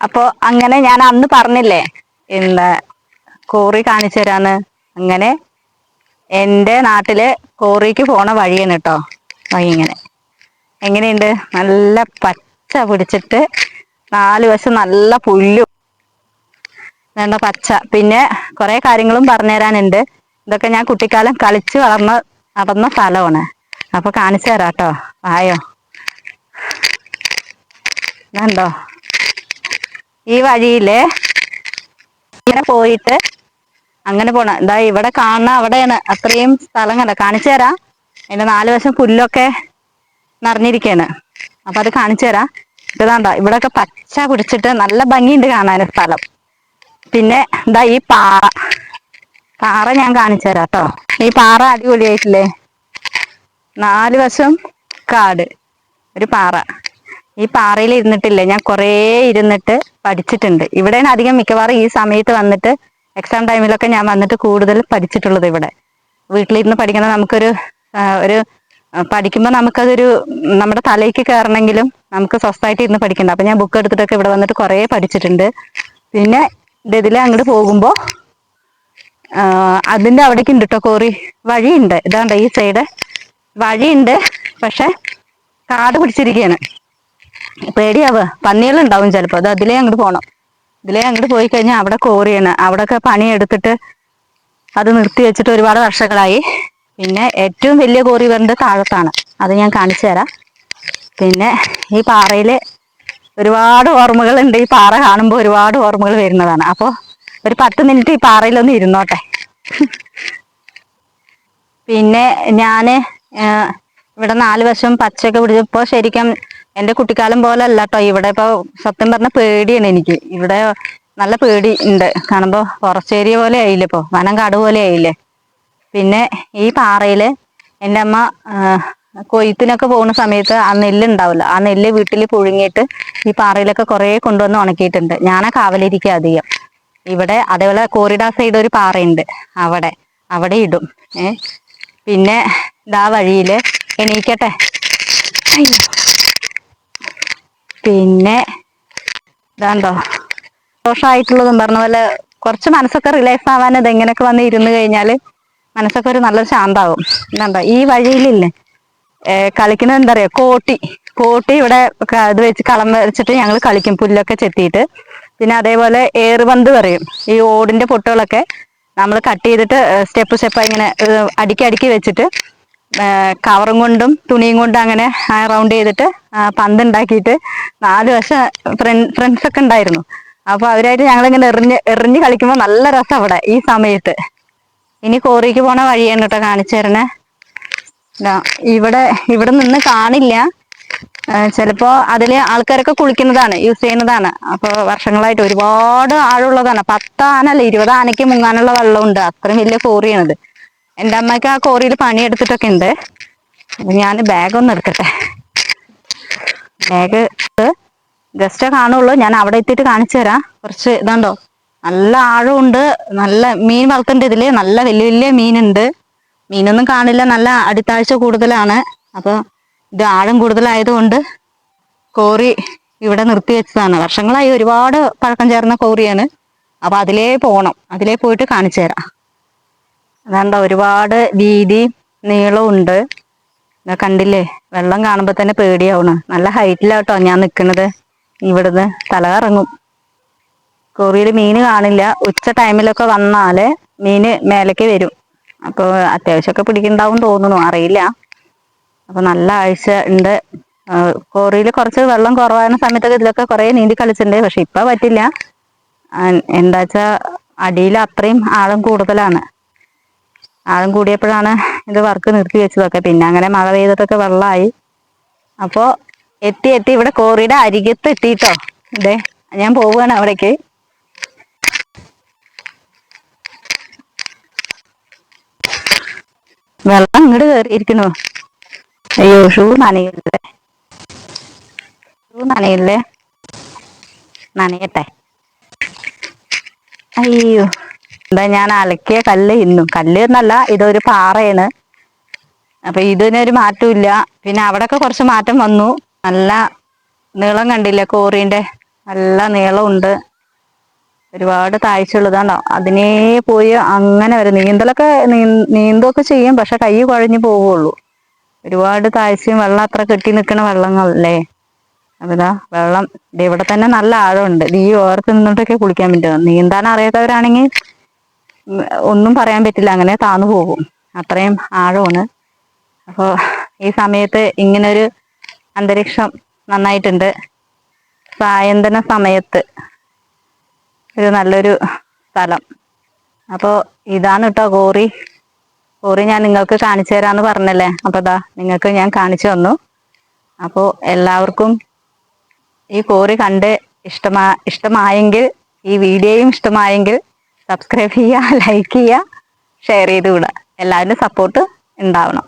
അപ്പൊ അങ്ങനെ ഞാൻ അന്ന് പറഞ്ഞില്ലേ എന്താ കോറി കാണിച്ചു തരാന്ന്. അങ്ങനെ എന്റെ നാട്ടിൽ കോറിക്ക് പോണ വഴിയാണ് കേട്ടോ വഴി ഇങ്ങനെ. എങ്ങനെയുണ്ട്? നല്ല പച്ച പിടിച്ചിട്ട് നാല് വശം നല്ല പുല്ലും. വേണ്ട പച്ച. പിന്നെ കുറെ കാര്യങ്ങളും പറഞ്ഞു തരാനുണ്ട്. ഇതൊക്കെ ഞാൻ കുട്ടിക്കാലം കളിച്ച് വളർന്ന നടന്ന സ്ഥലമാണ്. അപ്പൊ കാണിച്ചു തരാം കേട്ടോ ആയോ കണ്ടോ ഈ വഴിയിൽ ഇങ്ങനെ പോയിട്ട് അങ്ങനെ പോണ. ഇതാ ഇവിടെ കാണുന്ന അവിടെയാണ്. അത്രയും സ്ഥലം കണ്ട കാണിച്ചു തരാം. അതിന്റെ നാല് വശം പുല്ലൊക്കെ നിറഞ്ഞിരിക്കാണ് അപ്പൊ അത് കാണിച്ചു തരാം. ഇതാണ്ട ഇവിടെയൊക്കെ പച്ച പിടിച്ചിട്ട് നല്ല ഭംഗിയുണ്ട് കാണാൻ സ്ഥലം. പിന്നെ എന്താ ഈ പാറ. പാറ ഞാൻ കാണിച്ചു തരാം കേട്ടോ ഈ പാറ അടിപൊളിയായിട്ടില്ലേ? നാല് വശം കാട്. ഒരു പാറ. ഈ പാറയിൽ ഇരുന്നിട്ടില്ല? ഞാൻ കുറേ ഇരുന്നിട്ട് പഠിച്ചിട്ടുണ്ട്. ഇവിടെയാണ് അധികം മിക്കവാറും ഈ സമയത്ത് വന്നിട്ട് എക്സാം ടൈമിലൊക്കെ ഞാൻ വന്നിട്ട് കൂടുതൽ പഠിച്ചിട്ടുള്ളത് ഇവിടെ. വീട്ടിലിരുന്ന് പഠിക്കുന്ന നമുക്കൊരു ഒരു പഠിക്കുമ്പോൾ നമുക്കതൊരു നമ്മുടെ തലയ്ക്ക് കയറണമെങ്കിലും നമുക്ക് സ്വസ്ഥമായിട്ട് ഇരുന്ന് പഠിക്കണ്ട. അപ്പൊ ഞാൻ ബുക്ക് എടുത്തിട്ടൊക്കെ ഇവിടെ വന്നിട്ട് കുറേ പഠിച്ചിട്ടുണ്ട്. പിന്നെ ഇത് ഇതിലെ അങ്ങോട്ട് പോകുമ്പോൾ അതിന്റെ അവിടേക്ക് ഉണ്ട് കേട്ടോ കോറി വഴിയുണ്ട്. ഇതാണ്ട് ഈ സൈഡ് വഴിയുണ്ട്. പക്ഷെ കാട് പിടിച്ചിരിക്കുകയാണ് പേടിയാവുക പന്നികളുണ്ടാവും ചിലപ്പോൾ അത് അതിലേ അങ്ങോട്ട് പോണം. ഇതിലേ അങ്ങോട്ട് പോയി കഴിഞ്ഞാൽ അവിടെ കോറിയാണ് അവിടെയൊക്കെ പണിയെടുത്തിട്ട് അത് നിർത്തി വെച്ചിട്ട് ഒരുപാട് വർഷങ്ങളായി. പിന്നെ ഏറ്റവും വലിയ കോറി വരേണ്ടത് താഴത്താണ്. അത് ഞാൻ കാണിച്ചു തരാം. പിന്നെ ഈ പാറയിൽ ഒരുപാട് ഓർമ്മകളുണ്ട്. ഈ പാറ കാണുമ്പോൾ ഒരുപാട് ഓർമ്മകൾ വരുന്നതാണ്. അപ്പോൾ ഒരു പത്ത് മിനിറ്റ് ഈ പാറയിലൊന്ന് ഇരുന്നോട്ടെ. പിന്നെ ഞാൻ ഇവിടെ നാല് വശം പച്ചയൊക്കെ പിടിച്ചപ്പോൾ ശരിക്കും എന്റെ കുട്ടിക്കാലം പോലെ അല്ല കേട്ടോ ഇവിടെ ഇപ്പൊ സത്യം പറഞ്ഞ പേടിയാണ് എനിക്ക്. ഇവിടെ നല്ല പേടി ഉണ്ട് കാണുമ്പോ ഫോറസ്റ്റ് ഏരിയ പോലെ ആയില്ലേ ഇപ്പൊ. വനം കാട് പോലെ ആയില്ലേ. പിന്നെ ഈ പാറയിൽ എന്റെ അമ്മ കൊയ്ത്തിനൊക്കെ പോകുന്ന സമയത്ത് ആ നെല്ല് ഉണ്ടാവില്ല ആ നെല്ല് വീട്ടിൽ പുഴുങ്ങിയിട്ട് ഈ പാറയിലൊക്കെ കുറെ കൊണ്ടുവന്ന് ഉണക്കിയിട്ടുണ്ട് ഞാനാ കാവലിരിക്കുക അധികം. ഇവിടെ അതേപോലെ കോറിഡ സൈഡ് ഒരു പാറയുണ്ട്. അവിടെ. അവിടെ ഇടും. ഏ? പിന്നെ ഇതാ വഴിയിൽ എണീക്കട്ടെ. അയ്യോ. പിന്നെ ഇതാണ്ടോ? ദോഷമായിട്ടുള്ളതും പറഞ്ഞ പോലെ കുറച്ച് മനസ്സൊക്കെ റിലാക്സ് ആവാൻ ഇത് എങ്ങനെയൊക്കെ വന്ന് ഇരുന്ന് കഴിഞ്ഞാൽ മനസ്സൊക്കെ ഒരു നല്ലൊരു ശാന്താവും. ഇതാണ്ടോ? ഈ വഴിയിലില്ലേ? കളിക്കുന്നത് എന്താ പറയാ? കോട്ടി. കോട്ടി ഇവിടെ ഇത് വെച്ച് കളം വെച്ചിട്ട് ഞങ്ങൾ കളിക്കും. പുല്ലൊക്കെ ചെത്തിയിട്ട്. പിന്നെ അതേപോലെ ഏറുപന്ത് പറയും. ഈ ഓടിന്റെ പൊട്ടുകളൊക്കെ നമ്മൾ കട്ട് ചെയ്തിട്ട് സ്റ്റെപ്പ് സ്റ്റെപ്പായി ഇങ്ങനെ അടുക്കി അടുക്കി വെച്ചിട്ട് കവറും കൊണ്ടും തുണിയും കൊണ്ടും അങ്ങനെ റൗണ്ട് ചെയ്തിട്ട് പന്ത് ഉണ്ടാക്കിയിട്ട് നാല് വശം ഫ്രണ്ട്സ് ഒക്കെ ഉണ്ടായിരുന്നു. അപ്പൊ അവരായിട്ട് ഞങ്ങളിങ്ങനെ എറിഞ്ഞ് എറിഞ്ഞ് കളിക്കുമ്പോൾ നല്ല രസം അവിടെ ഈ സമയത്ത്. ഇനി കോറിക്ക് പോണ വഴിയാണ് കേട്ടോ കാണിച്ചു തരണേ. ഇവിടെ ഇവിടെ നിന്ന് കാണില്ല. ചിലപ്പോ അതിൽ ആൾക്കാരൊക്കെ കുളിക്കുന്നതാണ് യൂസ് ചെയ്യുന്നതാണ്. അപ്പൊ വർഷങ്ങളായിട്ട് ഒരുപാട് ആഴമുള്ളതാണ്. പത്ത് ആനല്ല ഇരുപത് ആനയ്ക്ക് മുങ്ങാനുള്ള വെള്ളമുണ്ട്. അത്രയും വലിയ കോറിയാണിത് എന്റെ അമ്മയ്ക്ക് ആ കോറിയിൽ പണിയെടുത്തിട്ടൊക്കെ ഉണ്ട് ഞാൻ ബാഗ് ഒന്ന് എടുക്കട്ടെ. ബാഗ് ജസ്റ്റ് കാണുള്ളൂ. ഞാൻ അവിടെ എത്തിയിട്ട് കാണിച്ചു തരാം. കുറച്ച് ഇതുണ്ടോ? നല്ല ആഴമുണ്ട്. നല്ല മീൻ വളർത്തുന്നുണ്ട് ഇതിൽ. നല്ല വലിയ വലിയ മീനുണ്ട്. മീനൊന്നും കാണില്ല. നല്ല അടിത്താഴ്ച കൂടുതലാണ്. അപ്പോൾ ഇത് ആഴം കൂടുതലായതുകൊണ്ട് കോറി ഇവിടെ നിർത്തി വെച്ചതാണ്. വർഷങ്ങളായി ഒരുപാട് പഴക്കം ചേർന്ന കോറിയാണ് അപ്പോൾ അതിലേ പോകണം അതിലേ പോയിട്ട് കാണിച്ചു തരാം. അതാണ്ട ഒരുപാട് വീതി നീളവും ഉണ്ട്. കണ്ടില്ലേ? വെള്ളം കാണുമ്പോ തന്നെ പേടിയാവണ. നല്ല ഹൈറ്റിലാട്ടോ ഞാൻ നിക്കണത്. ഇവിടുന്ന് തല കറങ്ങും. കോറിയിൽ മീന് കാണില്ല. ഉച്ച ടൈമിലൊക്കെ വന്നാൽ മീന് മേലേക്ക് വരും. അപ്പൊ അത്യാവശ്യമൊക്കെ പിടിക്കുന്നുണ്ടാവും തോന്നുന്നു. അറിയില്ല. അപ്പൊ നല്ല ആഴ്ച ഉണ്ട്. കോറിയിൽ കുറച്ച് വെള്ളം കുറവായ സമയത്തൊക്കെ ഇതിലൊക്കെ കുറെ നീന്തി കളിച്ചിട്ടുണ്ട്. പക്ഷെ ഇപ്പൊ പറ്റില്ല. ആ, എന്താച്ചാ അടിയിൽ അത്രയും ആഴം കൂടുതലാണ്. ആഴം കൂടിയപ്പോഴാണ് ഇത് വർക്ക് നിർത്തി വെച്ചതൊക്കെ. പിന്നെ അങ്ങനെ മഴ പെയ്തിട്ടൊക്കെ വെള്ളമായി അപ്പോ എത്തി എത്തി. ഇവിടെ കോറിയുടെ അരികത്ത് എത്തിട്ടോ. അതെ ഞാൻ പോവുകയാണ് അവിടേക്ക്. വെള്ളം ഇങ്ങോട്ട് കയറിയിരിക്കണു അയ്യോ ഷൂ നനയില്ലേ? ഷൂ നനയില്ലേ? നനയട്ടെ. അയ്യോ. എന്താ ഞാൻ അലക്കിയ കല്ല് ഇന്നും. കല്ല് എന്നല്ല ഇതൊരു പാറയാണ്. അപ്പൊ ഇതിനൊരു മാറ്റമില്ല. പിന്നെ അവിടെയൊക്കെ കുറച്ച് മാറ്റം വന്നു. നല്ല നീളം കണ്ടില്ല കോറിന്റെ നല്ല നീളമുണ്ട്. ഒരുപാട് താഴ്ചയുള്ളതാണോ? അതിനേ പോയി അങ്ങനെ വരും. നീന്തലൊക്കെ നീന്തൊക്കെ ചെയ്യും പക്ഷെ കൈ കുഴഞ്ഞു പോവുള്ളൂ. ഒരുപാട് താഴ്ചയും വെള്ളം അത്ര കെട്ടി നിൽക്കുന്ന വെള്ളങ്ങളല്ലേ? അപ്പൊ ഇതാ വെള്ളം ഇവിടെ തന്നെ നല്ല ആഴമുണ്ട്. ഈ ഓർത്ത് നിന്നിട്ടൊക്കെ കുളിക്കാൻ പറ്റുമോ നീന്താൻ അറിയാത്തവരാണെങ്കിൽ ഒന്നും പറയാൻ പറ്റില്ല. അങ്ങനെ താന്നു പോകും. അത്രയും ആഴമാണ്. അപ്പോൾ ഈ സമയത്ത് ഇങ്ങനൊരു അന്തരീക്ഷം നന്നായിട്ടുണ്ട്. സായന്തന സമയത്ത് ഒരു നല്ലൊരു സ്ഥലം. അപ്പോൾ ഇതാണ് കേട്ടോ കോറി കോറി ഞാൻ നിങ്ങൾക്ക് കാണിച്ചു തരാന്ന് പറഞ്ഞല്ലേ? അപ്പോൾ ഇതാ നിങ്ങൾക്ക് ഞാൻ കാണിച്ചു തന്നു. അപ്പോൾ എല്ലാവർക്കും ഈ കോറി കണ്ട് ഇഷ്ടമാ ഇഷ്ടമായെങ്കിൽ ഈ വീഡിയോയും ഇഷ്ടമായെങ്കിൽ സബ്സ്ക്രൈബ് ചെയ്യുക ലൈക്ക് ചെയ്യുക ഷെയർ ചെയ്ത് വിടുക എല്ലാവരും സപ്പോർട്ട് ഉണ്ടാവണം.